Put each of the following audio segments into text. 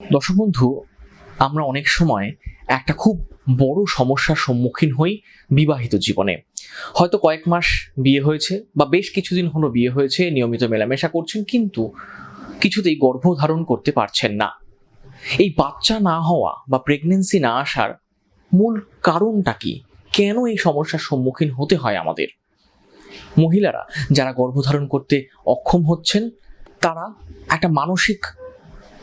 দর্শক বন্ধু, আমরা অনেক সময় একটা খুব বড় সমস্যার সম্মুখীন হই বিবাহিত জীবনে। হয়তো কয়েক মাস বিয়ে হয়েছে বা বেশ কিছুদিন হলো বিয়ে হয়েছে, নিয়মিত মেলামেশা করছেন, কিন্তু কিছুতেই গর্ভধারণ করতে পারছেন না। এই বাচ্চা না হওয়া বা প্রেগনেন্সি না আসার মূল কারণটা কি? কেন এই সমস্যার সম্মুখীন হতে হয় আমাদের? মহিলারা যারা গর্ভধারণ করতে অক্ষম হচ্ছেন, তারা একটা মানসিক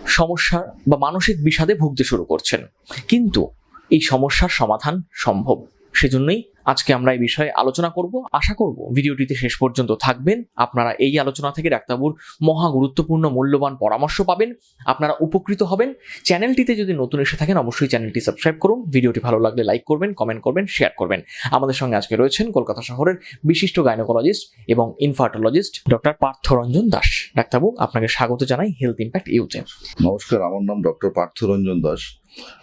সমস্যার বা মানসিক বিষাদে ভুগতে শুরু করছেন। কিন্তু এই সমস্যার সমাধান সম্ভব। সেজন্যই আজকে আমরা এই বিষয়ে আলোচনা করব। আশা করব ভিডিওটিতে শেষ পর্যন্ত থাকবেন। আপনারা এই আলোচনা থেকে ডাক্তারবাবুর মহা গুরুত্বপূর্ণ মূল্যবান পরামর্শ পাবেন। আপনারা উপকৃত হবেন। চ্যানেলটিতে যদি নতুন এসে থাকেন, অবশ্যই চ্যানেলটি সাবস্ক্রাইব করুন। ভিডিওটি ভালো লাগলে লাইক করবেন, কমেন্ট করবেন, শেয়ার করবেন। আমাদের সঙ্গে আজকে রয়েছেন কলকাতা শহরের বিশিষ্ট গাইনোকোলজিস্ট এবং ইনফার্টোলজিস্ট ডক্টর পার্থরঞ্জন দাস। ডাক্তারবাবু, আপনাকে স্বাগত জানাই হেলথ ইম্প্যাক্ট ইউতে। নমস্কার, আমার নাম ডক্টর পার্থরঞ্জন দাস।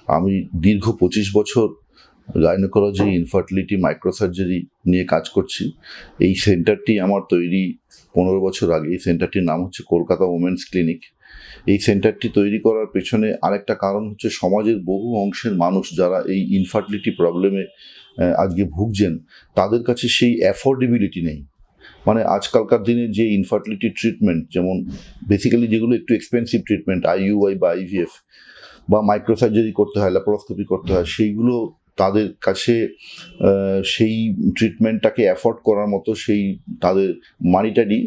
আমি দীর্ঘ পঁচিশ বছর গাইনোকোলজি ইনফার্টিলিটি মাইক্রোসার্জারি নিয়ে কাজ করছি। এই সেন্টারটি আমার তৈরি পনেরো বছর আগে। এই সেন্টারটির নাম হচ্ছে কলকাতা ওমেন্স ক্লিনিক এই সেন্টারটি তৈরি করার পেছনে আরেকটা কারণ হচ্ছে সমাজের বহু অংশের মানুষ যারা এই ইনফার্টিলিটি প্রবলেমে আজকে ভুগছেন, তাদের কাছে সেই অ্যাফোর্ডেবিলিটি নেই। মানে আজকালকার দিনে যে ইনফার্টিলিটি ট্রিটমেন্ট যেমন বেসিক্যালি যেগুলো একটু এক্সপেন্সিভ ট্রিটমেন্ট আইইউআই বা আইভিএফ বা মাইক্রোসার্জারি করতে হয় ল্যাপারোস্কোপি করতে হয়, সেইগুলো তাদের কাছে সেই ট্রিটমেন্টটাকে অ্যাফোর্ড করার মতো সেই তাদের মানিটারি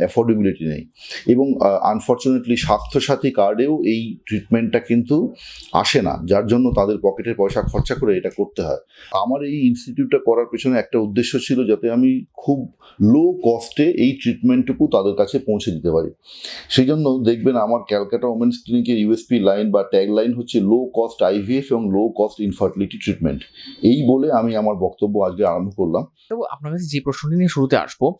অ্যাফোর্ডেবিলিটি নেই। এবং আনফর্চুনেটলি স্বাস্থ্যসাথী কার্ডেও এই ট্রিটমেন্টটা কিন্তু আসে না, যার জন্য তাদের পকেটের পয়সা খরচা করে এটা করতে হয়। আমার এই ইনস্টিটিউটটা করার পেছনে একটা উদ্দেশ্য ছিল যাতে আমি খুব লো কস্টে এই ট্রিটমেন্টটুকু তাদের কাছে পৌঁছে দিতে পারি। সেই জন্য দেখবেন আমার ক্যালকাটা ওমেন্স ক্লিনিকের ইউএসপি লাইন বা ট্যাগ লাইন হচ্ছে লো কস্ট আইভিএফ এবং লো কস্ট ইনফার্টিলিটি ট্রিটমেন্ট এই বলে আমি আমার বক্তব্য আজকে আরম্ভ করলাম। তবু আপনার কাছে যে প্রশ্নটি নিয়ে শুরুতে আসব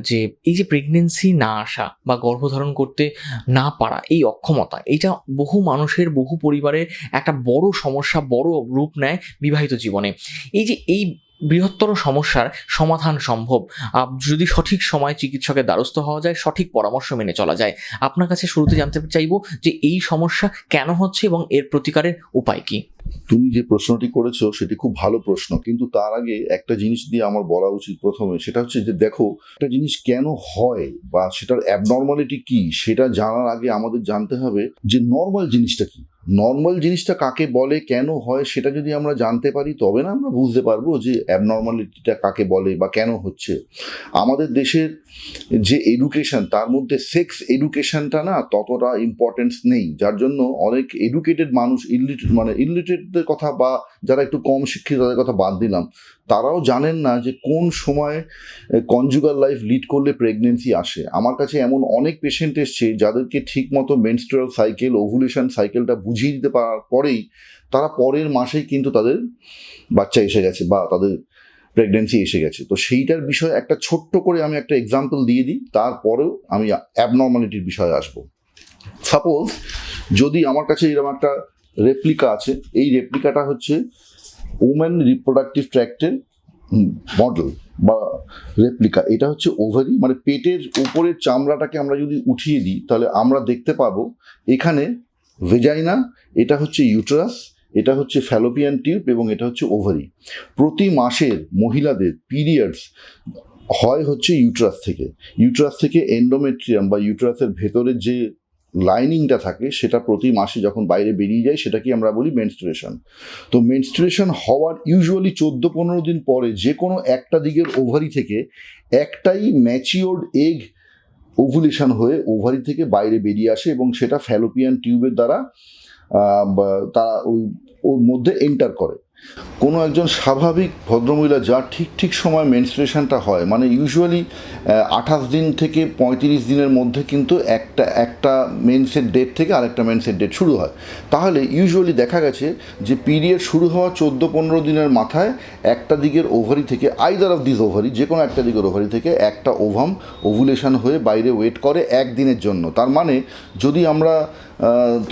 যে এই যে প্রেগনেন্সি না আসা বা গর্ভধারণ করতে না পারা এই অক্ষমতা, এটা বহু মানুষের, বহু পরিবারের একটা বড় সমস্যা, বড় রূপ নেয় বিবাহিত জীবনে। এই যে এই বৃহত্তর সমস্যার সমাধান সম্ভব। যদি সঠিক সময় চিকিৎসকের দ্বারস্থ হওয়া যায়, সঠিক পরামর্শ মেনে চলা যায়। আপনার কাছে শুরুতে জানতে চাইব যে এই সমস্যা কেন হচ্ছে এবং এর প্রতিকারের উপায় কি? তুমি যে প্রশ্নটি করেছ, সেটি খুব ভালো প্রশ্ন। কিন্তু তার আগে একটা জিনিস দিয়ে আমার বলা উচিত প্রথমে। সেটা হচ্ছে যে, দেখো, একটা জিনিস কেন হয় বা সেটার অ্যাবনর্মালিটি কি, সেটা জানার আগে আমাদের জানতে হবে যে নর্মাল জিনিসটা কি। নর্মাল জিনিসটা কাকে বলে, কেন হয়, সেটা যদি আমরা জানতে পারি, তবে না আমরা বুঝতে পারব যে অ্যাবনর্মালিটিটা কাকে বলে বা কেন হচ্ছে। আমাদের দেশের যে এডুকেশন তার মধ্যে সেক্স এডুকেশনটা না ততটা ইম্পর্টেন্স নেই। যার জন্য অনেক এডুকেটেড মানুষ ইলিটারেট মানে ইলিটারেটদের কথা বা যারা একটু কম শিক্ষিত, তাদের কথা বাদ দিলাম। তারাও জানেন না যে কোন সময় কনজুগাল লাইফ লিড করলে প্রেগনেন্সি আসে। আমার কাছে এমন অনেক পেশেন্ট এসছে যাদেরকে ঠিকমতো মেনস্ট্রাল সাইকেল ওভুলেশন সাইকেলটা বুঝিয়ে দিতে পারার পরেই তারা পরের মাসেই কিন্তু তাদের বাচ্চা এসে গেছে বা তাদের প্রেগনেন্সি এসে গেছে। তো সেইটার বিষয়ে একটা ছোট্ট করে আমি একটা এক্সাম্পল দিয়ে দিই, তারপরেও আমি অ্যাবনর্মালিটির বিষয়ে আসব। সাপোজ যদি আমার কাছে এরকম একটা রেপ্লিকা আছে, এই রেপ্লিকাটা হচ্ছে ওমেন রিপ্রোডাক্টিভ ট্র্যাক্টের মডেল বা রেপ্লিকা এটা হচ্ছে ওভারি মানে পেটের উপরের চামড়াটাকে আমরা যদি উঠিয়ে দিই, তাহলে আমরা দেখতে পাবো এখানে ভেজাইনা এটা হচ্ছে ইউট্রাস এটা হচ্ছে ফ্যালোপিয়ান টিউব এবং এটা হচ্ছে ওভারি প্রতি মাসের মহিলাদের পিরিয়ডস হয় হচ্ছে ইউট্রাস থেকে। ইউট্রাস থেকে এন্ডোমেট্রিয়াম বা ইউট্রাসের ভেতরের যে লাইনিংটা থাকে, সেটা প্রতি মাসে যখন বাইরে বেরিয়ে যায় সেটাকে আমরা বলি মেনস্ট্রুয়েশন তো মেনস্ট্রুয়েশন হওয়ার ইউজুয়ালি চোদ্দ পনেরো দিন পরে যে কোনো একটা দিকের ওভারি থেকে একটাই ম্যাচিওর্ড এগ ওভুলেশন হয়ে ওভারি থেকে বাইরে বেরিয়ে আসে এবং সেটা ফ্যালোপিয়ান টিউবের দ্বারা তারা ওই, ওর মধ্যে এন্টার করে। কোনো একজন স্বাভাবিক ভদ্রমহিলা যার ঠিক ঠিক সময় মেনস্ট্রেশনটা হয় মানে ইউজুয়ালি আঠাশ দিন থেকে পঁয়ত্রিশ দিনের মধ্যে কিন্তু একটা একটা মেন্সের ডেট থেকে আরেকটা মেন্সের ডেট শুরু হয়। তাহলে ইউজুয়ালি দেখা গেছে যে পিরিয়ড শুরু হওয়া চোদ্দ পনেরো দিনের মাথায় একটা দিকের ওভারি থেকে আইদার অফ দিস ওভারি যে কোনো একটা দিকের ওভারি থেকে একটা ওভাম ওভুলেশন হয়ে বাইরে ওয়েট করে একদিনের জন্য। তার মানে যদি আমরা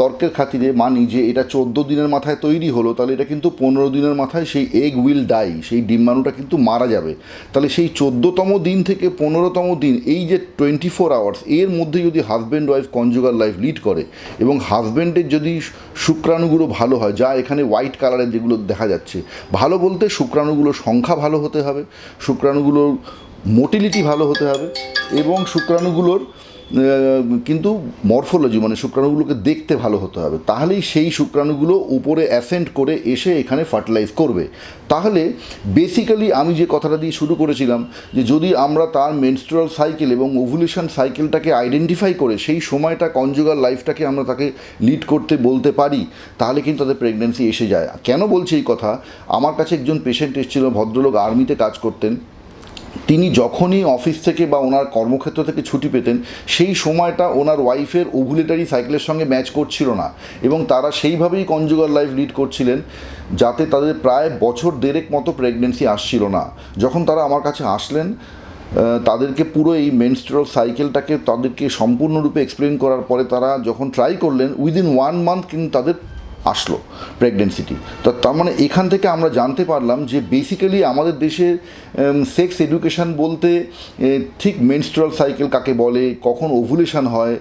তর্কের খাতিরে মানি যে এটা চোদ্দ দিনের মাথায় তৈরি হলো, তাহলে এটা কিন্তু পনেরো দিনের মাথায় সেই এগ উইল ডাই সেই ডিম্বাণুটা কিন্তু মারা যাবে। তাহলে সেই চোদ্দোতম দিন থেকে পনেরোতম দিন, এই যে টোয়েন্টি ফোর আওয়ার্স এর মধ্যে যদি husband wife conjugal life lead করে, এবং হাজব্যান্ডের যদি শুক্রাণুগুলো ভালো হয়, যা এখানে হোয়াইট কালারের যেগুলো দেখা যাচ্ছে, ভালো বলতে শুক্রাণুগুলোর সংখ্যা ভালো হতে হবে, শুক্রাণুগুলোর মোটিলিটি ভালো হতে হবে, এবং শুক্রাণুগুলোর কিন্তু মরফোলজি মানে শুক্রাণুগুলোকে দেখতে ভালো হতে হবে। তাহলেই সেই শুক্রাণুগুলো উপরে অ্যাসেন্ট করে এসে এখানে ফার্টিলাইজ করবে। তাহলে বেসিক্যালি আমি যে কথাটা দিয়ে শুরু করেছিলাম, যে যদি আমরা তার মেনস্ট্রুয়াল সাইকেল এবং ওভুলেশন সাইকেলটাকে আইডেন্টিফাই করে, সেই সময়টা কনজুগাল লাইফটাকে আমরা তাকে লিড করতে বলতে পারি, তাহলে কিন্তু তাদের প্রেগনেন্সি এসে যায়। কেন বলছি এই কথা? আমার কাছে একজন পেশেন্ট এসেছিল, ভদ্রলোক আর্মিতে কাজ করতেন। তিনি যখনই অফিস থেকে বা ওনার কর্মক্ষেত্র থেকে ছুটি পেতেন, সেই সময়টা ওনার ওয়াইফের ওভুলেটারি সাইকেলের সঙ্গে ম্যাচ করছিল না এবং তারা সেইভাবেই কনজুগাল লাইফ লিড করছিলেন যাতে তাদের প্রায় বছর দেড়েক মতো প্রেগনেন্সি আসছিল না। যখন তারা আমার কাছে আসলেন তাদেরকে পুরো এই মেনস্ট্রুয়াল সাইকেলটাকে তাদেরকে সম্পূর্ণরূপে এক্সপ্লেন করার পরে তারা যখন ট্রাই করলেন উইদিন ওয়ান মান্থ কিন্তু তাদের আসলো প্রেগনেন্সিটি তো তার মানে এখান থেকে আমরা জানতে পারলাম যে বেসিক্যালি আমাদের দেশের সেক্স এডুকেশান বলতে ঠিক মেনস্ট্রাল সাইকেল কাকে বলে, কখন ওভুলেশান হয়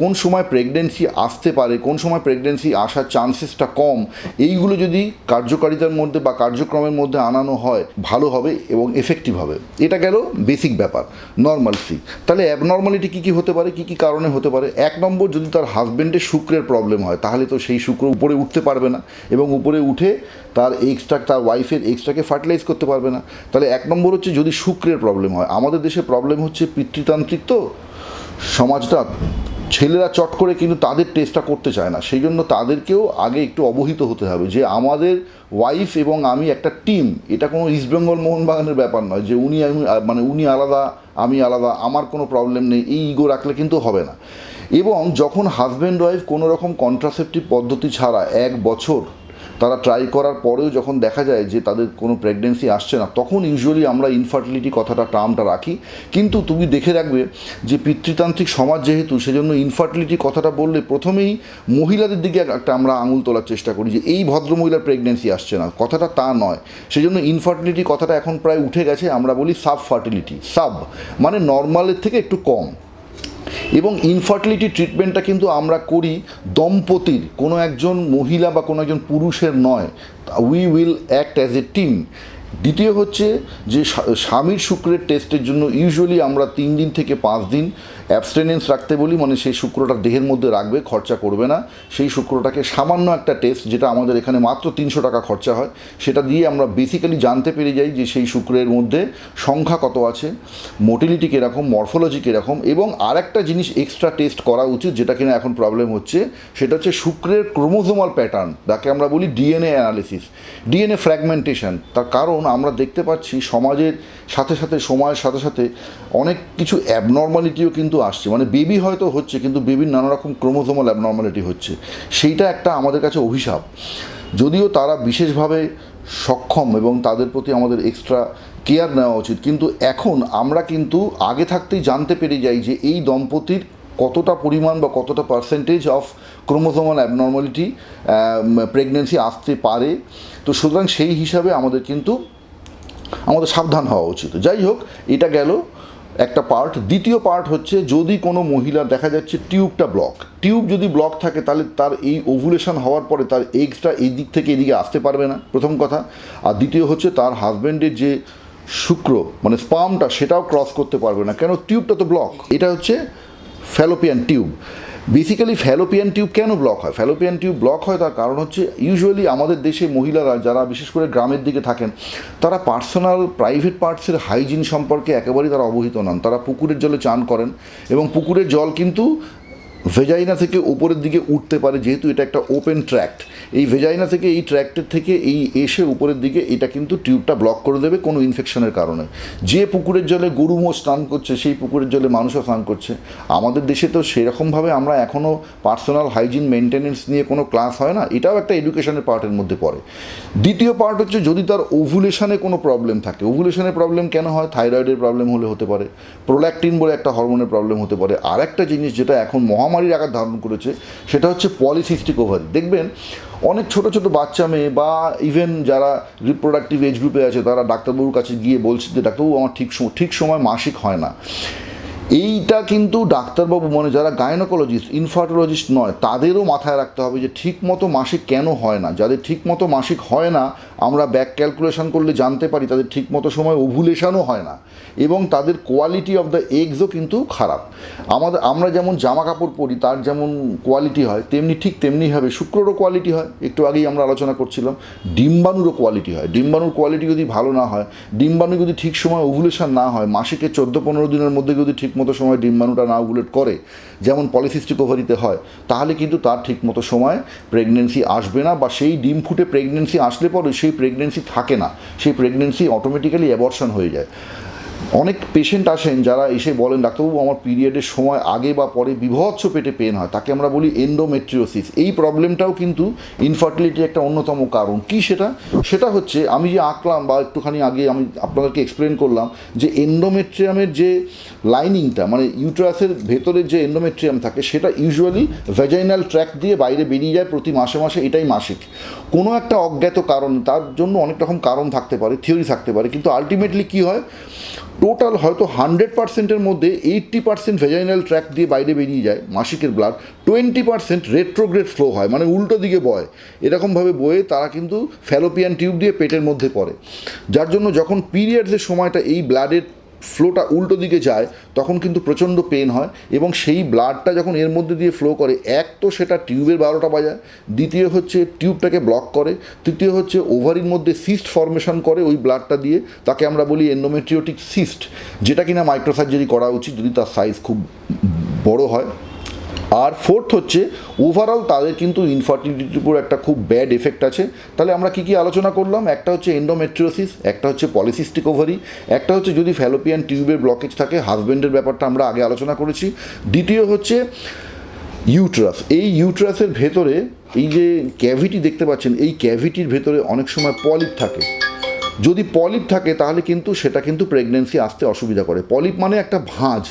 কোন সময় প্রেগনেন্সি আসতে পারে, কোন সময় প্রেগনেন্সি আসার চান্সেসটা কম, এইগুলো যদি কার্যকারিতার মধ্যে বা কার্যক্রমের মধ্যে আনানো হয়, ভালো হবে এবং এফেক্টিভ হবে। এটা গেল বেসিক ব্যাপার নর্মাল সি তাহলে অ্যাবনর্মালিটি কী কী হতে পারে, কী কী কারণে হতে পারে? এক নম্বর, যদি তার হাজব্যান্ডের শুক্রের প্রবলেম হয়, তাহলে তো সেই শুক্র উপরে উঠতে পারবে না এবং উপরে উঠে তার এক্সট্রা তার ওয়াইফের এক্সট্রাকে ফার্টিলাইজ করতে পারবে না। তাহলে এক নম্বর হচ্ছে যদি শুক্রের প্রবলেম হয়, আমাদের দেশে প্রবলেম হচ্ছে পিতৃতান্ত্রিক তো, সমাজটা ছেলেরা চট করে কিন্তু তাদের টেস্টটা করতে চায় না। সেই জন্য তাদেরকেও আগে একটু অবহিত হতে হবে যে আমাদের ওয়াইফ এবং আমি একটা টিম এটা কোনো ইস্টবেঙ্গল মোহনবাগানের ব্যাপার নয় যে উনি আমি মানে উনি আলাদা, আমি আলাদা, আমার কোনো প্রবলেম নেই, এই ইগো রাখলে কিন্তু হবে না। এবং যখন হাজব্যান্ড ওয়াইফ কোনো রকম কন্ট্রাসেপটিভ পদ্ধতি ছাড়া এক বছর তারা ট্রাই করার পরেও যখন দেখা যায় যে তাদের কোনো প্রেগনেন্সি আসছে না, তখন ইউজুয়ালি আমরা ইনফার্টিলিটি কথাটা টার্মটা রাখি। কিন্তু তুমি দেখে রাখবে যে পিতৃতান্ত্রিক সমাজ যেহেতু, সেজন্য ইনফার্টিলিটি কথাটা বললে প্রথমেই মহিলাদের দিকে একটা আমরা আঙুল তোলার চেষ্টা করি যে এই ভদ্র মহিলার প্রেগনেন্সি আসছে না। কথাটা তা নয়। সেজন্য ইনফার্টিলিটি কথাটা এখন প্রায় উঠে গেছে, আমরা বলি সাব ফার্টিলিটি সাব মানে নর্মালের থেকে একটু কম। এবং ইনফার্টিলিটি ট্রিটমেন্টটা কিন্তু আমরা করি দম্পতির, কোনো একজন মহিলা বা কোনো একজন পুরুষের নয়। We will act as a team দ্বিতীয় হচ্ছে যে স্বামীর শুক্রের টেস্টের জন্য ইউজুয়ালি আমরা তিন দিন থেকে পাঁচ দিন অ্যাবস্টেনেন্স রাখতে বলি মানে সেই শুক্রটা দেহের মধ্যে রাখবে, খরচা করবে না। সেই শুক্রটাকে সামান্য একটা টেস্ট যেটা আমাদের এখানে মাত্র তিনশো টাকা খরচা হয়, সেটা দিয়ে আমরা বেসিক্যালি জানতে পেরে যাই যে সেই শুক্রের মধ্যে সংখ্যা কত আছে মোটিলিটি কীরকম মরফোলজি কীরকম, এবং আরেকটা জিনিস এক্সট্রা টেস্ট করা উচিত, যেটা কিনা এখন প্রবলেম হচ্ছে, সেটা হচ্ছে শুক্রের ক্রোমোজোমাল প্যাটার্ন যাকে আমরা বলি ডিএনএ অ্যানালিসিস ডিএনএ ফ্র্যাগমেন্টেশন তার কারণ আমরা দেখতে পাচ্ছি সমাজের সাথে সাথে সময়ের সাথে সাথে অনেক কিছু অ্যাবনর্মালিটিও কিন্তু আসছে। মানে বেবি হয়তো হচ্ছে, কিন্তু বেবির নানা রকম ক্রোমোজোমাল অ্যাবনর্মালিটি হচ্ছে। সেইটা একটা আমাদের কাছে অভিশাপ। যদিও তারা বিশেষভাবে সক্ষম এবং তাদের প্রতি আমাদের এক্সট্রা কেয়ার নেওয়া উচিত, কিন্তু এখন আমরা কিন্তু আগে থাকতেই জানতে পেরে যাই যে এই দম্পতির কতটা পরিমাণ বা কতটা percentage of chromosomal abnormality pregnancy আসতে পারে। তো সুতরাং সেই হিসাবে আমাদের কিন্তু আমাদের সাবধান হওয়া উচিত। যাই হোক, এটা গেল একটা পার্ট দ্বিতীয় পার্ট হচ্ছে, যদি কোনো মহিলা দেখা যাচ্ছে টিউবটা ব্লক টিউব যদি ব্লক থাকে, তাহলে তার এই ওভুলেশন হওয়ার পরে তার এগসটা এই দিক থেকে এদিকে আসতে পারবে না, প্রথম কথা। আর দ্বিতীয় হচ্ছে, তার হাজব্যান্ডের যে শুক্র মানে স্পামটা সেটাও ক্রস করতে পারবে না। কেন? টিউবটা তো ব্লক এটা হচ্ছে fallopian tube basically fallopian tube কেন ব্লক হয়? ফ্যালোপিয়ান টিউব ব্লক হয় তার কারণ হচ্ছে ইউজুয়ালি আমাদের দেশে মহিলারা যারা বিশেষ করে গ্রামের দিকে থাকেন, তারা পার্সোনাল প্রাইভেট পার্টসের হাইজিন সম্পর্কে একেবারেই তারা অবহিত নন। তারা পুকুরের জলে চান করেন এবং পুকুরের জল কিন্তু ভেজাইনা থেকে উপরের দিকে উঠতে পারে, যেহেতু এটা একটা ওপেন ট্র্যাক্ট এই ভেজাইনা থেকে এই ট্র্যাক্টের থেকে এই এসে উপরের দিকে এটা কিন্তু টিউবটা ব্লক করে দেবে কোনো ইনফেকশনের কারণে। যে পুকুরের জলে গরু মোষ স্নান করছে, সেই পুকুরের জলে মানুষও স্নান করছে। আমাদের দেশে তো সেরকমভাবে আমরা এখনও পার্সোনাল হাইজিন মেনটেনেন্স নিয়ে কোনো ক্লাস হয় না, এটাও একটা এডুকেশনের পার্টের মধ্যে পড়ে। দ্বিতীয় পার্ট হচ্ছে, যদি তার ওভুলেশনে কোনো প্রবলেম থাকে ওভুলেশনের প্রবলেম কেন হয়? থাইরয়েডের প্রবলেম হলে হতে পারে প্রোল্যাকটিন বলে একটা হরমোনের প্রবলেম হতে পারে। আর একটা জিনিস যেটা এখন মহামারী মহামারীর আকার ধারণ করেছে, সেটা হচ্ছে পলিসিস্টিক ওভারি দেখবেন, অনেক ছোট ছোট বাচ্চা মেয়ে বা ইভেন যারা রিপ্রোডাক্টিভ এজ গ্রুপে আছে, তারা ডাক্তারবাবুর কাছে গিয়ে বলছে যে, ডাক্তারবাবু, আমার ঠিক সময় ঠিক সময় মাসিক হয় না। এইটা কিন্তু ডাক্তারবাবু মানে যারা গাইনোকোলজিস্ট ইনফার্টোলজিস্ট নয়, তাদেরও মাথায় রাখতে হবে যে, ঠিক মতো মাসিক কেন হয় না? যাদের ঠিক মতো মাসিক হয় না আমরা ব্যাক ক্যালকুলেশন করলে জানতে পারি, তাদের ঠিক মতো সময় ওভুলেশনও হয় না। এবং তাদের কোয়ালিটি অফ দ্য এগসও কিন্তু খারাপ। আমাদের, আমরা যেমন জামা কাপড় পরি, তার যেমন কোয়ালিটি হয়, তেমনি ঠিক তেমনিভাবে শুক্ররও কোয়ালিটি হয়। একটু আগেই আমরা আলোচনা করছিলাম, ডিম্বাণুরও কোয়ালিটি হয়। ডিম্বাণুর কোয়ালিটি যদি ভালো না হয়, ডিম্বাণু যদি ঠিক সময় ওভুলেশন না হয়, মাসিকে চোদ্দ পনেরো দিনের মধ্যে যদি ঠিক মতো সময় ডিম্বাণুটা না ওভুলেট করে, যেমন পলিসিস্টিক ওভারিতে হয়, তাহলে কিন্তু তার ঠিক মতো সময় প্রেগনেন্সি আসবে না বা সেই ডিম ফুটে প্রেগনেন্সি আসলে পরে সেই প্রেগনেন্সি থাকে না সেই প্রেগনেন্সি অটোমেটিক্যালি অ্যাবর্শন হয়ে যায়। অনেক পেশেন্ট আসেন যারা এসে বলেন, ডাক্তারবাবু, আমার পিরিয়ডের সময় আগে বা পরে বিভৎস পেটে পেন হয়। তাকে আমরা বলি এন্ডোমেট্রিওসিস এই প্রবলেমটাও কিন্তু ইনফার্টিলিটির একটা অন্যতম কারণ। কি সেটা? সেটা হচ্ছে, আমি যে আঁকলাম বা একটুখানি আগে আমি আপনাদেরকে এক্সপ্লেন করলাম যে এন্ডোমেট্রিয়ামের যে লাইনিংটা মানে ইউট্রাসের ভেতরের যে এন্ডোমেট্রিয়াম থাকে, সেটা ইউজুয়ালি ভেজাইনাল ট্র্যাক দিয়ে বাইরে বেরিয়ে যায় প্রতি মাসে মাসে, এটাই মাসিক। কোনো একটা অজ্ঞাত কারণ, তার জন্য অনেক রকম কারণ থাকতে পারে থিওরি থাকতে পারে, কিন্তু আলটিমেটলি কী হয়? টোটাল হয়তো হান্ড্রেড পার্সেন্টের মধ্যে এইট্টি পার্সেন্ট ভেজাইনাল ট্র্যাক দিয়ে বাইরে বেরিয়ে যায় মাসিকের blood twenty percent retrograde flow হয় মানে উল্টো দিকে বয়। এরকমভাবে বয়ে তারা কিন্তু ফ্যালোপিয়ান টিউব দিয়ে পেটের মধ্যে পড়ে। যার জন্য যখন পিরিয়ডসের সময়টা এই ব্লাডের ফ্লোটা উল্টো দিকে যায়, তখন কিন্তু প্রচণ্ড পেন হয় এবং সেই ব্লাডটা যখন এর মধ্যে দিয়ে ফ্লো করে, এক তো সেটা টিউবের বারোটা বাজায়, দ্বিতীয় হচ্ছে টিউবটাকে ব্লক করে, তৃতীয় হচ্ছে ওভারির মধ্যে সিস্ট ফর্মেশন করে ওই ব্লাডটা দিয়ে, তাকে আমরা বলি এন্ডোমেট্রিওটিক সিস্ট যেটা কিনা মাইক্রোসার্জারি করা উচিত যদি তার সাইজ খুব বড় হয়। আর ফোর্থ হচ্ছে ওভারঅল তাদের কিন্তু ইনফার্টিলিটির উপর একটা খুব ব্যাড এফেক্ট আছে। তাহলে আমরা কী কী আলোচনা করলাম? একটা হচ্ছে এন্ডোমেট্রিওসিস একটা হচ্ছে পলিসিস্টিক ওভারি একটা হচ্ছে যদি ফ্যালোপিয়ান টিউবের ব্লকেজ থাকে হাজব্যান্ডের ব্যাপারটা আমরা আগে আলোচনা করেছি। দ্বিতীয় হচ্ছে ইউট্রাস এই ইউট্রাসের ভেতরে এই যে ক্যাভিটি দেখতে পাচ্ছেন, এই ক্যাভিটির ভেতরে অনেক সময় পলিপ থাকে। যদি পলিপ থাকে, তাহলে কিন্তু সেটা কিন্তু প্রেগনেন্সি আসতে অসুবিধা করে। পলিপ মানে একটা ভাঁজ।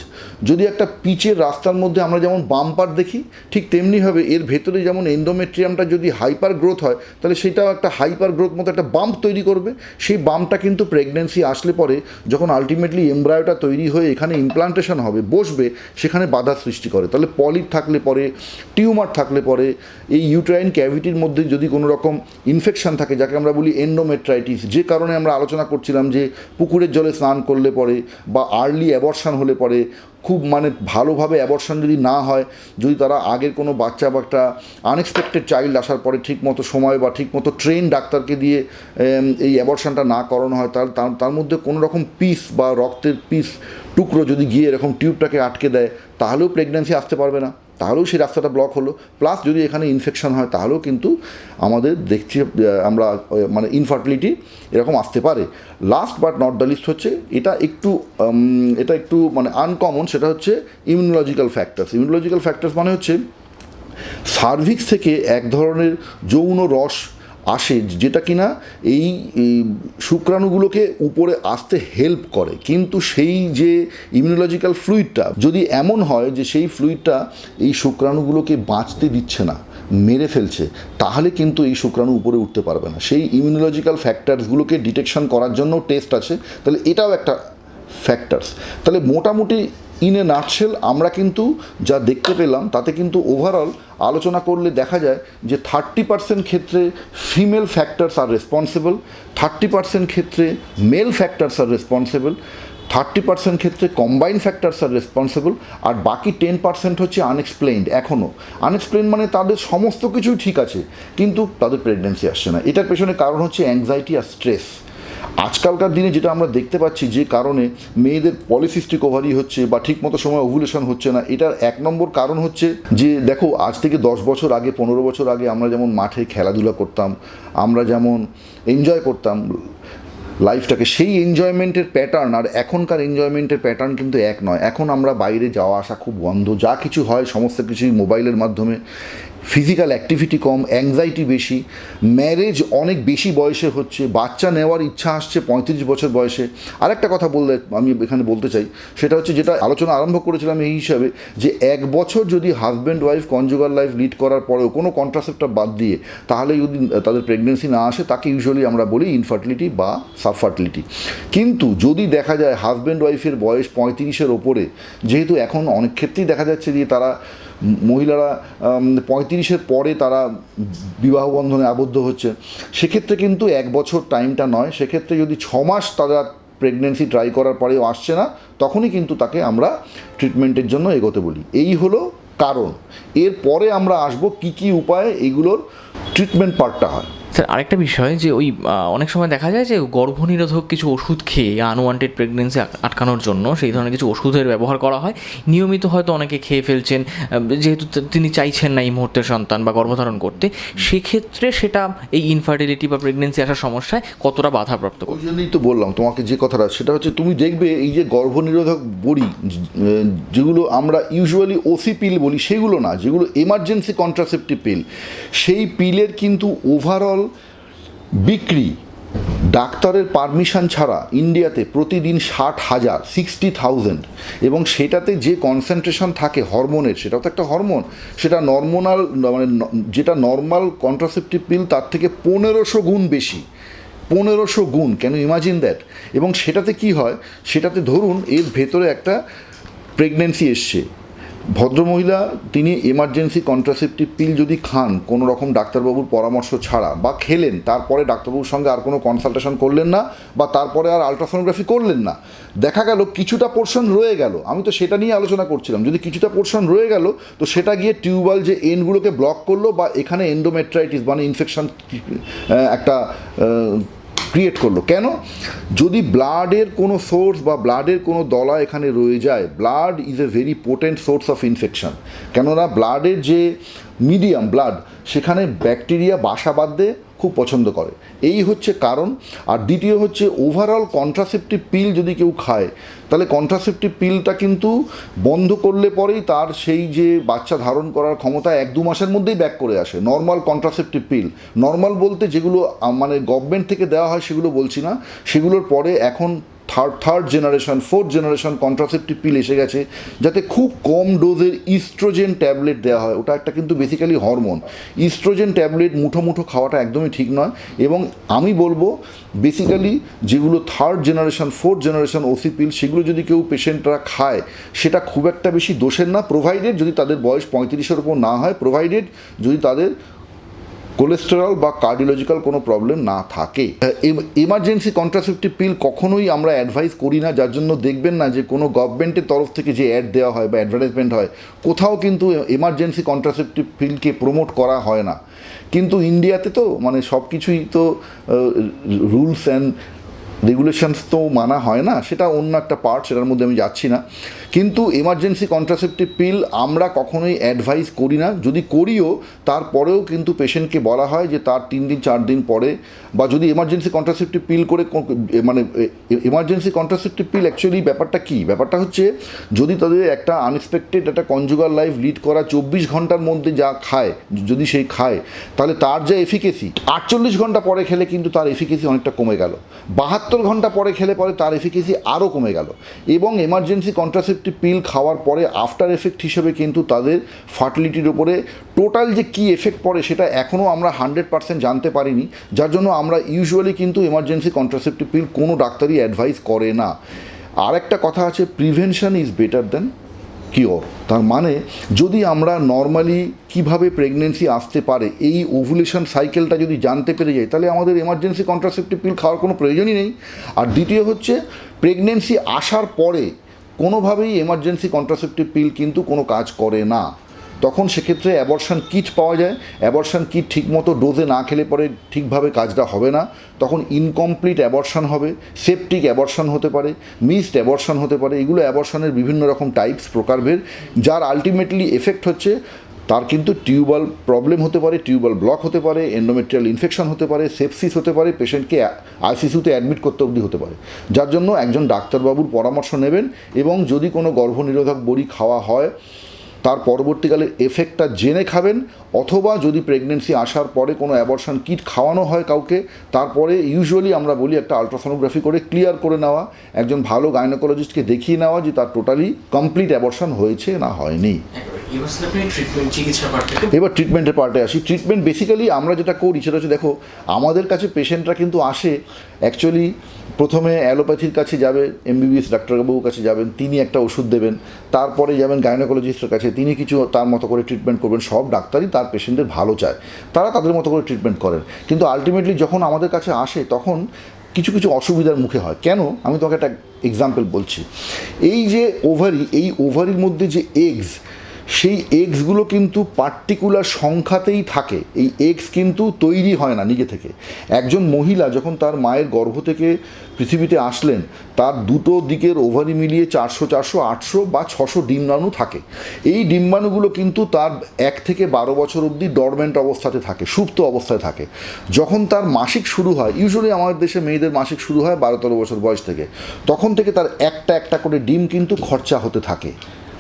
যদি একটা পিচের রাস্তার মধ্যে আমরা যেমন বাম্পার দেখি, ঠিক তেমনিভাবে এর ভেতরে যেমন এন্ডোমেট্রিয়ামটা যদি হাইপার গ্রোথ হয়, তাহলে সেটাও একটা হাইপার গ্রোথ মতো একটা বাম্প তৈরি করবে। সেই বাম্পটা কিন্তু প্রেগনেন্সি আসলে পরে যখন আলটিমেটলি এমব্রায়োটা তৈরি হয়ে এখানে ইমপ্লান্টেশন হবে, বসবে, সেখানে বাধা সৃষ্টি করে। তাহলে পলিপ থাকলে পরে, টিউমার থাকলে পরে, এই ইউট্রাইন ক্যাভিটির মধ্যে যদি কোনো রকম ইনফেকশন থাকে, যাকে আমরা বলি এন্ডোমেট্রাইটিস যে কারণে আমরা আলোচনা করছিলাম যে পুকুরের জলে স্নান করলে পরে বা আর্লি অ্যাবর্শন হলে পরে খুব মানে ভালোভাবে অ্যাবর্শন যদি না হয়, যদি তারা আগের কোনো বাচ্চা বা একটা আনএক্সপেক্টেড চাইল্ড আসার পরে ঠিক মতো সময় বা ঠিক মতো ট্রেন ডাক্তারকে দিয়ে এই অ্যাবর্শনটা না করানো হয়, তার- তার মধ্যে কোনো রকম পিস বা রক্তের পিস টুকরো যদি গিয়ে এরকম টিউবটাকে আটকে দেয়, তাহলেও প্রেগন্যান্সি আসতে পারবে না। তাহলেও সেই রাস্তাটা ব্লক হলো। প্লাস যদি এখানে ইনফেকশন হয়, তাহলেও কিন্তু আমাদের দেখছি আমরা মানে ইনফার্টিলিটি এরকম আসতে পারে। Last but not the least হচ্ছে, এটা একটু এটা একটু মানে আনকমন সেটা হচ্ছে ইমিউনোলজিক্যাল ফ্যাক্টার্স ইমিউনোলজিক্যাল ফ্যাক্টার্স মানে হচ্ছে সার্ভিক্স থেকে এক ধরনের যৌন রস আসে যেটা কিনা এই শুক্রাণুগুলোকে উপরে আসতে হেল্প করে। কিন্তু সেই যে ইমিউনোলজিক্যাল ফ্লুইডটা যদি এমন হয় যে সেই ফ্লুইডটা এই শুক্রাণুগুলোকে বাঁচতে দিচ্ছে না, মেরে ফেলছে, তাহলে কিন্তু এই শুক্রাণু উপরে উঠতে পারবে না। সেই ইমিউনোলজিক্যাল ফ্যাক্টরসগুলোকে ডিটেকশন করার জন্য টেস্ট আছে। তাহলে এটাও একটা ফ্যাক্টরস তাহলে মোটামুটি ইন এ নাটশেল আমরা কিন্তু যা দেখতে পেলাম, তাতে কিন্তু ওভারঅল আলোচনা করলে দেখা যায় যে থার্টি পার্সেন্ট ক্ষেত্রে female factors are responsible thirty percent ক্ষেত্রে male factors are responsible thirty percent ক্ষেত্রে কম্বাইন ফ্যাক্টরস আর রেসপন্সিবল আর বাকি টেন পার্সেন্ট হচ্ছে আনএক্সপ্লেইনড এখনও আনএক্সপ্লেইন মানে তাদের সমস্ত কিছুই ঠিক আছে, কিন্তু তাদের প্রেগনেন্সি আসছে না। এটার পেছনে কারণ হচ্ছে অ্যাংজাইটি আর স্ট্রেস আজকালকার দিনে যেটা আমরা দেখতে পাচ্ছি যে কারণে মেয়েদের পলিসিস্টিক ওভারি হচ্ছে বা ঠিকমতো সময় ওভুলেশন হচ্ছে না, এটার এক নম্বর কারণ হচ্ছে যে দেখো, আজ থেকে দশ বছর আগে, পনেরো বছর আগে আমরা যেমন মাঠে খেলাধুলা করতাম, আমরা যেমন এনজয় করতাম লাইফটাকে সেই এনজয়মেন্টের প্যাটার্ন আর এখনকার এনজয়মেন্টের প্যাটার্ন কিন্তু এক নয়। এখন আমরা বাইরে যাওয়া আসা খুব বন্ধ, যা কিছু হয় সমস্ত কিছুই মোবাইলের মাধ্যমে। ফিজিক্যাল অ্যাক্টিভিটি কম অ্যাংজাইটি বেশি ম্যারেজ অনেক বেশি বয়সে হচ্ছে, বাচ্চা নেওয়ার ইচ্ছা আসছে পঁয়ত্রিশ বছর বয়সে। আরেকটা কথা বললে আমি এখানে বলতে চাই, সেটা হচ্ছে যেটা আলোচনা আরম্ভ করেছিলাম এই হিসাবে, যে এক বছর যদি husband wife conjugal life lead করার পরেও কোনো কন্ট্রাসেপ্টার বাদ দিয়ে তাহলে যদি তাদের প্রেগনেন্সি না আসে, তাকে ইউজুয়ালি আমরা বলি ইনফার্টিলিটি বা সাবফার্টিলিটি কিন্তু যদি দেখা যায় হাজব্যান্ড ওয়াইফের বয়স পঁয়ত্রিশের ওপরে, যেহেতু এখন অনেক ক্ষেত্রেই দেখা যাচ্ছে যে তারা মহিলারা পঁয়ত্রিশের পরে তারা বিবাহ বন্ধনে আবদ্ধ হচ্ছে। সেক্ষেত্রে কিন্তু এক বছর টাইমটা নয়। সেক্ষেত্রে যদি ছ মাস তারা প্রেগনেন্সি ট্রাই করার পরেও আসছে না, তখনই কিন্তু তাকে আমরা ট্রিটমেন্টের জন্য এগোতে বলি। এই হলো কারণ। এরপরে আমরা আসব কি কি উপায়ে এগুলোর ট্রিটমেন্ট পার্টটা হয়। স্যার, আরেকটা বিষয় যে ওই অনেক সময় দেখা যায় যে গর্ভনিরোধক কিছু ওষুধ খেয়ে আনওয়ান্টেড প্রেগনেন্সি আটকানোর জন্য সেই ধরনের কিছু ওষুধের ব্যবহার করা হয়। নিয়মিত হয়তো অনেকে খেয়ে ফেলছেন যেহেতু তিনি চাইছেন না এই মুহূর্তে সন্তান বা গর্ভধারণ করতে, সেক্ষেত্রে সেটা এই ইনফার্টিলিটি বা প্রেগনেন্সি আসার সমস্যায় কতটা বাধাপ্রাপ্ত ওই জন্যই তো বললাম তোমাকে যে কথাটা, সেটা হচ্ছে তুমি দেখবে এই যে গর্ভনিরোধক বড়ি, যেগুলো আমরা ইউজুয়ালি ওসি পিল বলি, সেগুলো না, যেগুলো এমার্জেন্সি কন্ট্রাসেপটিভ পিল সেই পিলের কিন্তু ওভারঅল বিক্রি। ডাক্তারের পারমিশন ছাড়া ইন্ডিয়াতে প্রতিদিন ষাট হাজার সিক্সটি থাউজেন্ড এবং সেটাতে যে কনসেন্ট্রেশন থাকে হরমোনের সেটাও তো একটা হরমোন। সেটা নর্মোনাল মানে যেটা নর্মাল কন্ট্রাসেপটিভ পিল তার থেকে পনেরোশো গুণ বেশি। পনেরোশো গুণ কেন ইমাজিন দ্যাট এবং সেটাতে কি হয়? সেটাতে ধরুন, এর ভেতরে একটা প্রেগনেন্সি এসছে। ভদ্রমহিলা, তিনি এমার্জেন্সি কন্ট্রাসেপটিভ পিল যদি খান, কোনো রকম ডাক্তারবাবুর পরামর্শ ছাড়া, বা খেলেন, তারপরে ডাক্তারবাবুর সঙ্গে আর কোনো কনসালটেশন করলেন না, বা তারপরে আর আলট্রাসোনোগ্রাফি করলেন না, দেখা গেল কিছুটা পোর্শন রয়ে গেল। আমি তো সেটা নিয়ে আলোচনা করছিলাম। যদি কিছুটা পোর্শন রয়ে গেল, তো সেটা গিয়ে টিউবাল যে এনগুলোকে ব্লক করল, বা এখানে এন্ডোমেট্রাইটিস মানে ইনফেকশন একটা ক্রিয়েট করল। কেন? যদি ব্লাডের কোনো সোর্স বা ব্লাডের কোনো দলা এখানে রয়ে যায় blood is a very potent source of infection কেননা ব্লাডের যে মিডিয়াম ব্লাড সেখানে ব্যাকটেরিয়া বাসা বাঁধতে খুব পছন্দ করে। এই হচ্ছে কারণ। আর দ্বিতীয় হচ্ছে ওভারঅল কন্ট্রাসেপটিভ পিল যদি কেউ খায়, তাহলে কন্ট্রাসেপটিভ পিলটা কিন্তু বন্ধ করলে পরেই তার সেই যে বাচ্চা ধারণ করার ক্ষমতা এক দু মাসের মধ্যেই ব্যাক করে আসে। নর্মাল কন্ট্রাসেপটিভ পিল নর্মাল বলতে যেগুলো মানে গভর্নমেন্ট থেকে দেওয়া হয় সেগুলো বলছি না। সেগুলোর পরে এখন third third generation fourth generation contraceptive pill এসে গেছে, যাতে খুব কম ডোজের ইস্ট্রোজেন ট্যাবলেট দেওয়া হয়। ওটা একটা কিন্তু বেসিক্যালি হরমোন ইস্ট্রোজেন ট্যাবলেট মুঠো মুঠো খাওয়াটা একদমই ঠিক নয় এবং আমি বলব বেসিক্যালি যেগুলো third generation fourth generation OC pill সেগুলো যদি কেউ পেশেন্টরা খায়, সেটা খুব একটা বেশি দোষের না প্রোভাইডেড যদি তাদের বয়স পঁয়ত্রিশের ওপর না হয় প্রোভাইডেড যদি তাদের কোলেস্টেরল বা কার্ডিওলজিক্যাল কোনো প্রবলেম না থাকে। এমার্জেন্সি কন্ট্রাসেপটিভ পিল কখনোই আমরা অ্যাডভাইস করি না, যার জন্য দেখবেন না যে কোনো গভর্নমেন্টের তরফ থেকে যে অ্যাড দেওয়া হয় বা অ্যাডভার্টাইজমেন্ট হয়, কোথাও কিন্তু এমার্জেন্সি কন্ট্রাসেপটিভ পিলকে প্রমোট করা হয় না। কিন্তু ইন্ডিয়াতে তো মানে সব কিছুই তো রুলস অ্যান্ড রেগুলেশনস তো মানা হয় না, সেটা অন্য একটা পার্ট সেটার মধ্যে আমি যাচ্ছি না। কিন্তু এমার্জেন্সি কন্ট্রাসেপটিভ পিল আমরা কখনোই অ্যাডভাইস করি না। যদি করিও, তারপরেও কিন্তু পেশেন্টকে বলা হয় যে তার তিন দিন, চার দিন পরে, বা যদি এমার্জেন্সি কন্ট্রাসেপটিভ পিল করে মানে এমার্জেন্সি কন্ট্রাসেপটিভ পিল অ্যাকচুয়ালি ব্যাপারটা কি? ব্যাপারটা হচ্ছে, যদি তাদের একটা আনএক্সপেক্টেড একটা কনজুগার লাইফ লিড করা চব্বিশ ঘণ্টার মধ্যে যা খায়, যদি সেই খায়, তাহলে তার যা এফিকেসি আটচল্লিশ ঘণ্টা পরে খেলে কিন্তু তার এফিকেসি অনেকটা কমে গেল। বাহাত্তর ঘণ্টা পরে খেলে পরে তার এফিকেসি আরও কমে গেল। এবং এমার্জেন্সি কন্ট্রাসেপটিভ পিল খাওয়ার পরে আফটার এফেক্ট হিসেবে কিন্তু তাদের ফার্টিলিটির উপরে টোটাল যে কী এফেক্ট পড়ে সেটা এখনও আমরা হান্ড্রেড পার্সেন্ট জানতে পারিনি। যার জন্য আমরা ইউজুয়ালি কিন্তু এমার্জেন্সি কন্ট্রাসেপটিভ পিল কোনো ডাক্তারই অ্যাডভাইস করে না। আর একটা কথা আছে prevention is better than cure তার মানে যদি আমরা নর্মালি কীভাবে প্রেগনেন্সি আসতে পারে, এই ওভুলেশন সাইকেলটা যদি জানতে পেরে যাই, তাহলে আমাদের এমার্জেন্সি কন্ট্রাসেপটিভ পিল খাওয়ার কোনো প্রয়োজনই নেই। আর দ্বিতীয় হচ্ছে প্রেগনেন্সি আসার পরে কোনোভাবেই এমার্জেন্সি কন্ট্রাসেপটিভ পিল কিন্তু কোনো কাজ করে না। তখন সেক্ষেত্রে অ্যাবর্শন কিট পাওয়া যায়। অ্যাবর্শন কিট ঠিকমতো ডোজে না খেলে পরে ঠিকভাবে কাজটা হবে না। তখন ইনকমপ্লিট অ্যাবর্শন হবে সেপটিক অ্যাবর্শন হতে পারে মিসড অ্যাবর্শন হতে পারে। এগুলো অ্যাবর্শনের বিভিন্ন রকম টাইপস প্রকারভেদ, যার আলটিমেটলি এফেক্ট হচ্ছে তার কিন্তু টিউবাল প্রবলেম হতে পারে, টিউবাল ব্লক হতে পারে এন্ডোমেট্রিয়াল ইনফেকশন হতে পারে সেপসিস হতে পারে, পেশেন্টকে আইসিসিউতে অ্যাডমিট করতে অবধি হতে পারে। যার জন্য একজন ডাক্তারবাবুর পরামর্শ নেবেন এবং যদি কোনো গর্ভনিরোধক বড়ি খাওয়া হয় তার পরবর্তীকালে এফেক্টটা জেনে খাবেন অথবা যদি প্রেগনেন্সি আসার পরে কোনো অ্যাবর্শন কিট খাওয়ানো হয় কাউকে তারপরে ইউজুয়ালি আমরা বলি একটা আলট্রাসোনোগ্রাফি করে ক্লিয়ার করে নেওয়া একজন ভালো গাইনোকোলজিস্টকে দেখিয়ে নেওয়া যে তার টোটালি কমপ্লিট অ্যাবর্শন হয়েছে না হয়নি। এবার ট্রিটমেন্টের পার্টে আসি। ট্রিটমেন্ট বেসিক্যালি আমরা যেটা করি সেটা হচ্ছে দেখো আমাদের কাছে পেশেন্টরা কিন্তু আসে অ্যাকচুয়ালি প্রথমে অ্যালোপ্যাথির কাছে যাবে এমবিবিএস ডাক্তারবাবুর কাছে যাবেন, তিনি একটা ওষুধ দেবেন, তারপরে যাবেন গাইনোকোলজিস্টের কাছে, তিনি কিছু তার মতো করে ট্রিটমেন্ট করবেন, সব ডাক্তারই তার পেশেন্টদের ভালো চায়, তারা তাদের মতো করে ট্রিটমেন্ট করেন। কিন্তু আলটিমেটলি যখন আমাদের কাছে আসে, তখন কিছু কিছু অসুবিধার মুখে হয়। কেন? আমি তোমাকে একটা এক্সাম্পল বলছি। এই যে ওভারি এই ওভারির মধ্যে যে এগস সেই এক্সগুলো কিন্তু পার্টিকুলার সংখ্যাতেই থাকে। এই এক্স কিন্তু তৈরি হয় না নিজে থেকে। একজন মহিলা যখন তার মায়ের গর্ভ থেকে পৃথিবীতে আসলেন, তার দুটো দিকের ওভারি মিলিয়ে চারশো চারশো, আটশো বা ছশো ডিম্বাণু থাকে। এই ডিম্বাণুগুলো কিন্তু তার এক থেকে বারো বছর অবধি ডরমেন্ট অবস্থাতে থাকে, সুপ্ত অবস্থায় থাকে। যখন তার মাসিক শুরু হয় ইউজুয়ালি আমাদের দেশে মেয়েদের মাসিক শুরু হয় বারো তেরো বছর বয়স থেকে। তখন থেকে তার একটা একটা করে ডিম কিন্তু খরচা হতে থাকে।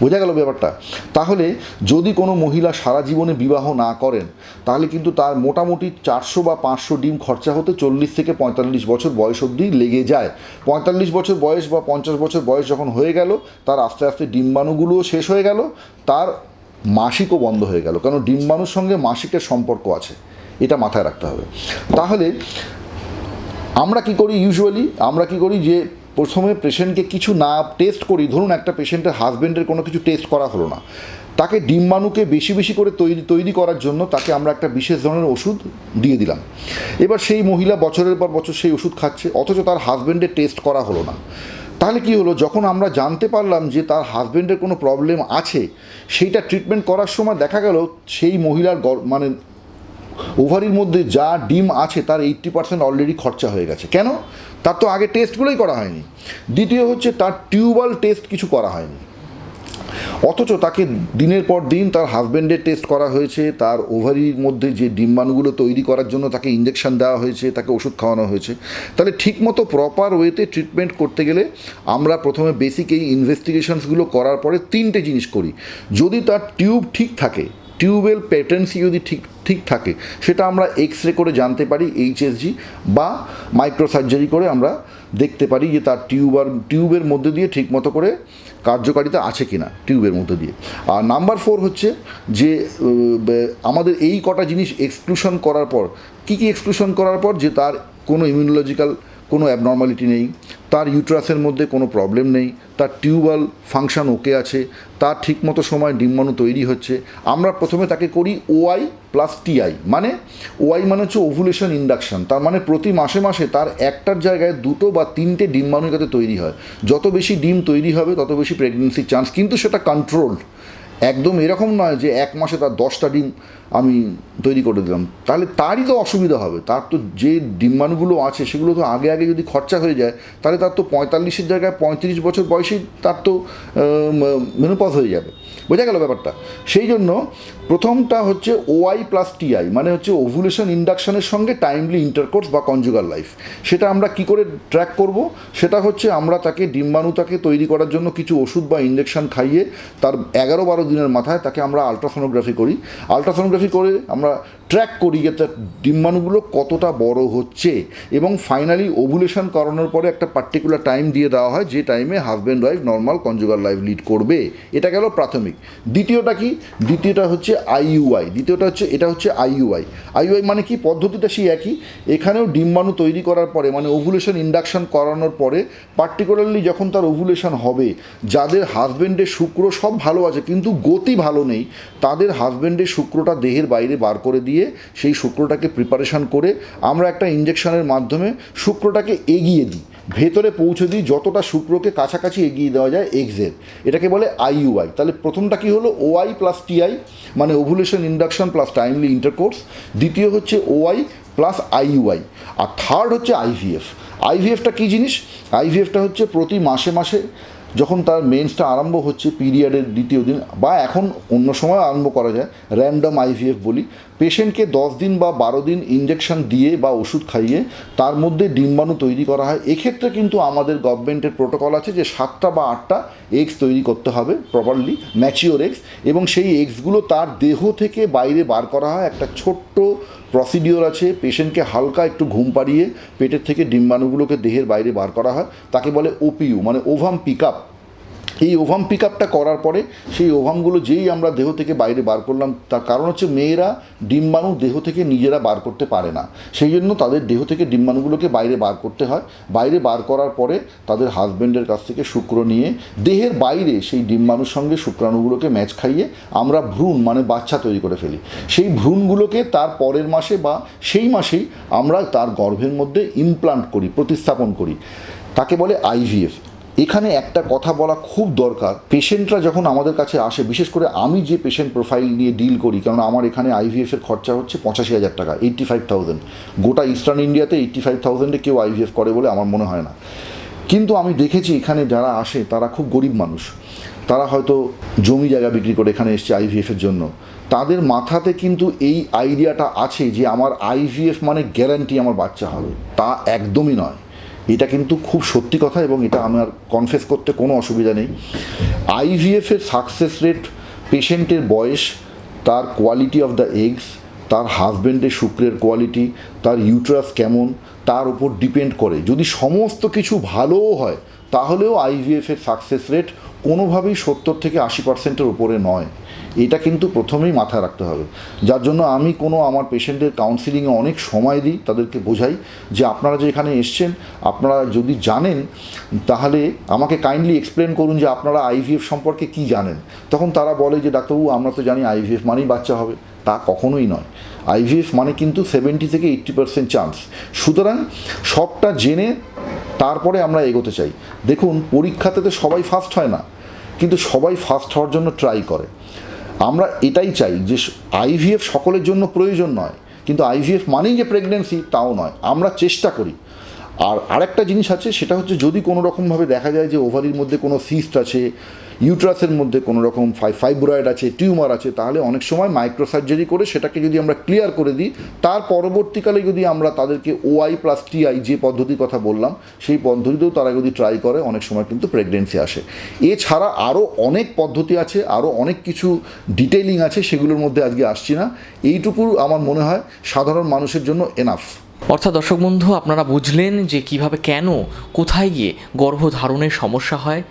বোঝা গেল ব্যাপারটা। তাহলে যদি কোনো মহিলা সারা জীবনে বিবাহ না করেন, তাহলে কিন্তু তার মোটামুটি চারশো বা পাঁচশো ডিম খরচা হতে চল্লিশ থেকে পঁয়তাল্লিশ বছর বয়স অবধি লেগে যায়। পঁয়তাল্লিশ বছর বয়স বা পঞ্চাশ বছর বয়স যখন হয়ে গেল, তার আস্তে আস্তে ডিম্বাণুগুলোও শেষ হয়ে গেল, তার মাসিকও বন্ধ হয়ে গেল। কারণ ডিম্বাণুর সঙ্গে মাসিকের সম্পর্ক আছে, এটা মাথায় রাখতে হবে। তাহলে আমরা কি করি ইউজুয়ালি আমরা কি করি যে প্রথমে পেশেন্টকে কিছু না টেস্ট করি, ধরুন একটা পেশেন্টের হাজবেন্ডের কোনো কিছু টেস্ট করা হলো না। তাকে ডিম্বাণুকে বেশি বেশি করে তৈরি তৈরি করার জন্য তাকে আমরা একটা বিশেষ ধরনের ওষুধ দিয়ে দিলাম। এবার সেই মহিলা বছরের পর বছর সেই ওষুধ খাচ্ছে, অথচ তার হাজবেন্ডের টেস্ট করা হলো না। তাহলে কি হলো, যখন আমরা জানতে পারলাম যে তার হাজবেন্ডের কোনো প্রবলেম আছে, সেইটা ট্রিটমেন্ট করার সময় দেখা গেল সেই মহিলার মানে ওভারির মধ্যে যা ডিম আছে, তার এইট্টি পার্সেন্ট অলরেডি খরচা হয়ে গেছে। কেন? তার তো আগে টেস্টগুলোই করা হয়নি। দ্বিতীয় হচ্ছে তার টিউবাল টেস্ট কিছু করা হয়নি। অথচ তাকে দিনের পর দিন তার হাজব্যান্ডের টেস্ট করা হয়েছে, তার ওভারির মধ্যে যে ডিম্বাণুগুলো তৈরি করার জন্য তাকে ইঞ্জেকশন দেওয়া হয়েছে, তাকে ওষুধ খাওয়ানো হয়েছে। তাহলে ঠিকমতো প্রপার ওয়েতে ট্রিটমেন্ট করতে গেলে আমরা প্রথমে বেসিক এই ইনভেস্টিগেশনসগুলো করার পরে তিনটে জিনিস করি। যদি তার টিউব ঠিক থাকে টিউবেল প্যাটেন্সি যদি ঠিক ঠিক থাকে, সেটা আমরা এক্স রে করে জানতে পারি এইচএসজি বা মাইক্রো সার্জারি করে আমরা দেখতে পারি যে তার টিউবার, টিউবের মধ্যে দিয়ে ঠিকমতো করে কার্যকারিতা আছে কি না টিউবের মধ্যে দিয়ে। আর নাম্বার ফোর হচ্ছে যে আমাদের এই কটা জিনিস এক্সক্লুশন করার পর, কি কি এক্সক্লুশন করার পর যে তার কোনো ইমিউনোলজিক্যাল কোনো অ্যাবনর্মালিটি নেই, তার ইউট্রাসের মধ্যে কোনো প্রবলেম নেই, তার টিউবাল ফাংশন ওকে আছে, তার ঠিকমতো সময় ডিম্বাণু তৈরি হচ্ছে। আমরা প্রথমে তাকে করি ওআই প্লাস টিআই মানে ওআই মানে হচ্ছে ওভুলেশন ইন্ডাকশান তার মানে প্রতি মাসে মাসে তার একটার জায়গায় দুটো বা তিনটে ডিম্বাণু যাতে তৈরি হয়। যত বেশি ডিম তৈরি হবে, তত বেশি প্রেগনেন্সির চান্স কিন্তু সেটা কন্ট্রোলড একদম এরকম নয় যে এক মাসে তার দশটা ডিম আমি তৈরি করে দিলাম। তাহলে তারই তো অসুবিধা হবে। তার তো যে ডিম্বাণুগুলো আছে, সেগুলো তো আগে আগে যদি খরচা হয়ে যায়, তাহলে তার তো পঁয়তাল্লিশের জায়গায় পঁয়ত্রিশ বছর বয়সেই তার তো মেনোপজ হয়ে যাবে। বোঝা গেল ব্যাপারটা? সেই জন্য প্রথমটা হচ্ছে ওআই প্লাস টিআই মানে হচ্ছে ওভুলেশন ইন্ডাকশনের সঙ্গে টাইমলি ইন্টারকোর্স বা কনজুগার লাইফ সেটা আমরা কি করে ট্র্যাক করব? সেটা হচ্ছে আমরা তাকে ডিম্বাণু তাকে তৈরি করার জন্য কিছু ওষুধ বা ইঞ্জেকশন খাইয়ে, তার এগারো বারো দিনের মাথায় তাকে আমরা আলট্রাসোনোগ্রাফি করি। আলট্রাসোনোগ্রাফি করে আমরা ট্র্যাক করি যে তার ডিম্বাণুগুলো কতটা বড় হচ্ছে এবং ফাইনালি ওভুলেশন করানোর পরে একটা পার্টিকুলার টাইম দিয়ে দেওয়া হয়, যে টাইমে husband wife normal conjugal life lead করবে। এটা গেল প্রাথমিক। দ্বিতীয়টা কি? দ্বিতীয়টা হচ্ছে আইইউআই দ্বিতীয়টা হচ্ছে, এটা হচ্ছে আইইউআই আইইউআই মানে কি? পদ্ধতিটা সেই একই। এখানেও ডিম্বাণু তৈরি করার পরে মানে ওভুলেশন ইন্ডাকশন করানোর পরে পার্টিকুলারলি যখন তার ওভুলেশন হবে, যাদের হাজব্যান্ডের শুক্র সব ভালো আছে, কিন্তু গতি ভালো নেই, তাদের হাজব্যান্ডের শুক্রটা দেহের বাইরে বার করে দিয়ে সেই শুক্রটাকে প্রিপারেশন করে আমরা একটা ইঞ্জেকশনের মাধ্যমে শুক্রটাকে এগিয়ে দিই। ভেতরে পৌঁছে দিই যতটা শুক্রকে কাছাকাছি এগিয়ে দেওয়া যায় এক্সের এটাকে বলে আইইউআই তাহলে প্রথমটা কি হলো? ওআই প্লাস টিআই মানে ovulation induction plus timely intercourse দ্বিতীয় হচ্ছে ওআই প্লাস আইইউআই আর থার্ড হচ্ছে আইভিএফ আইভিএফটা কী জিনিস? আইভিএফটা হচ্ছে প্রতি মাসে মাসে যখন তার মেন্সটা আরম্ভ হচ্ছে পিরিয়ডের দ্বিতীয় দিন, বা এখন অন্য সময় আরম্ভ করা যায় র্যান্ডম আইভিএফ বলি পেশেন্টকে দশ দিন বা বারো দিন ইঞ্জেকশন দিয়ে বা ওষুধ খাইয়ে তার মধ্যে ডিম্বাণু তৈরি করা হয়। এক্ষেত্রে কিন্তু আমাদের গভর্নমেন্টের প্রোটোকল আছে যে সাতটা বা আটটা এক্স তৈরি করতে হবে প্রপারলি ম্যাচিওর এক্স, এবং সেই এক্সগুলো তার দেহ থেকে বাইরে বার করা হয়। একটা ছোট্ট প্রসিডিওর আছে পেশেন্টকে হালকা একটু ঘুম পাড়িয়ে পেটের থেকে ডিম্বাণুগুলোকে দেহের বাইরে বার করা হয়, তাকে বলে ওপিইউ মানে ওভাম পিক আপ এই ওভাম পিক আপটা করার পরে সেই ওভামগুলো যেই আমরা দেহ থেকে বাইরে বার করলাম, তার কারণ হচ্ছে মেয়েরা ডিম্বাণু দেহ থেকে নিজেরা বার করতে পারে না। সেই জন্য তাদের দেহ থেকে ডিম্বাণুগুলোকে বাইরে বার করতে হয়। বাইরে বার করার পরে তাদের হাজব্যান্ডের কাছ থেকে শুক্র নিয়ে দেহের বাইরে সেই ডিম্বাণুর সঙ্গে শুক্রাণুগুলোকে ম্যাচ খাইয়ে আমরা ভ্রূণ মানে বাচ্চা তৈরি করে ফেলি। সেই ভ্রূণগুলোকে তার পরের মাসে বা সেই মাসেই আমরা তার গর্ভের মধ্যে ইমপ্লান্ট করি, প্রতিস্থাপন করি। তাকে বলে আইভিএফ এখানে একটা কথা বলা খুব দরকার। পেশেন্টরা যখন আমাদের কাছে আসে, বিশেষ করে আমি যে পেশেন্ট প্রোফাইল নিয়ে ডিল করি কারণ আমার এখানে আইভিএফ এর খরচা হচ্ছে পঁচাশি হাজার টাকা এইট্টি ফাইভ থাউজেন্ড গোটা ইস্টার্ন ইন্ডিয়াতে এইট্টি ফাইভ থাউজেন্ডে কেউ আইভিএফ করে বলে আমার মনে হয় না। কিন্তু আমি দেখেছি এখানে যারা আসে, তারা খুব গরিব মানুষ। তারা হয়তো জমি জায়গা বিক্রি করে এখানে এসছে আইভিএফের জন্য। তাদের মাথাতে কিন্তু এই আইডিয়াটা আছে যে আমার আইভিএফ মানে গ্যারান্টি আমার বাচ্চা হবে। তা একদমই নয়। এটা কিন্তু খুব সত্যি কথা এবং এটা আমার কনফেস করতে কোনো অসুবিধা নেই। আইভিএফের সাকসেস রেট পেশেন্টের বয়স, তার কোয়ালিটি অফ দ্য এগস তার হাজব্যান্ডের শুক্রের কোয়ালিটি তার ইউট্রাস কেমন, তার উপর ডিপেন্ড করে। যদি সমস্ত কিছু ভালোও হয়, তাহলেও আইভিএফের সাকসেস রেট কোনোভাবেই সত্তর থেকে আশি পার্সেন্টের উপরে নয়। এটা কিন্তু প্রথমেই মাথায় রাখতে হবে। যার জন্য আমি কোনো আমার পেশেন্টের কাউন্সিলিংয়ে অনেক সময় দিই, তাদেরকে বোঝাই যে আপনারা যে এখানে এসছেন, আপনারা যদি জানেন, তাহলে আমাকে কাইন্ডলি এক্সপ্লেন করুন যে আপনারা আইভিএফ সম্পর্কে কি জানেন। তখন তারা বলে যে, ডাক্তারবাবু, আমরা তো জানি আইভিএফ মানেই বাচ্চা হবে। তা কখনোই নয়। আইভিএফ মানে কিন্তু সেভেন্টি থেকে এইট্টি পার্সেন্ট চান্স সুতরাং সবটা জেনে তারপরে আমরা এগোতে চাই। দেখুন, পরীক্ষাতে তো সবাই ফার্স্ট হয় না, কিন্তু সবাই ফার্স্ট হওয়ার জন্য ট্রাই করে। আমরা এটাই চাই যে আইভিএফ সকলের জন্য প্রয়োজন নয়, কিন্তু আইভিএফ মানেই যে প্রেগনেন্সি তাও নয়, আমরা চেষ্টা করি। আর আরেকটা জিনিস আছে, সেটা হচ্ছে যদি কোনো রকমভাবে দেখা যায় যে ওভারির মধ্যে কোনো সিস্ট আছে ইউট্রাসের মধ্যে কোনো রকম ফাই ফাইব্রয়েড আছে, টিউমার আছে, তাহলে অনেক সময় মাইক্রোসার্জারি করে সেটাকে যদি আমরা ক্লিয়ার করে দিই, তার পরবর্তীকালে যদি আমরা তাদেরকে ওআই প্লাস টিআই যে পদ্ধতির কথা বললাম, সেই পদ্ধতিতেও তারা যদি ট্রাই করে, অনেক সময় কিন্তু প্রেগনেন্সি আসে। এছাড়া আরও অনেক পদ্ধতি আছে আরও অনেক কিছু ডিটেইলিং আছে, সেগুলোর মধ্যে আজকে আসছি না। এইটুকু আমার মনে হয় সাধারণ মানুষের জন্য এনাফ অর্থাৎ দর্শক বন্ধু, আপনারা বুঝলেন যে কীভাবে কেন, কোথায় গিয়ে গর্ভধারণের সমস্যা হয়?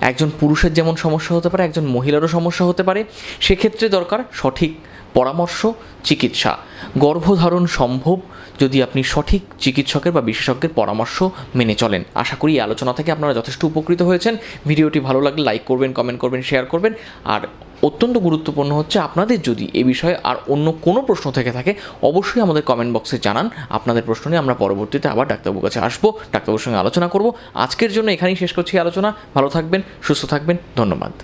একজন পুরুষের যেমন সমস্যা হতে পারে, একজন মহিলারও সমস্যা হতে পারে, সেক্ষেত্রে দরকার সঠিক পরামর্শ, চিকিৎসা। গর্ভধারণ সম্ভব যদি আপনি সঠিক চিকিৎসকের বা বিশেষজ্ঞের পরামর্শ মেনে চলেন। আশা করি এই আলোচনা থেকে আপনারা যথেষ্ট উপকৃত হয়েছেন। ভিডিওটি ভালো লাগলে লাইক করবেন, কমেন্ট করবেন, শেয়ার করবেন। আর অত্যন্ত গুরুত্বপূর্ণ হচ্ছে, আপনাদের যদি এ বিষয়ে আর অন্য কোনো প্রশ্ন থেকে থাকে, অবশ্যই আমাদের কমেন্ট বক্সে জানান। আপনাদের প্রশ্ন নিয়ে আমরা পরবর্তীতে আবার ডাক্তারবাবুর কাছে আসব, ডাক্তারবাবুর সঙ্গে আলোচনা করব। আজকের জন্য এখানেই শেষ করছি আলোচনা। ভালো থাকবেন, সুস্থ থাকবেন। ধন্যবাদ।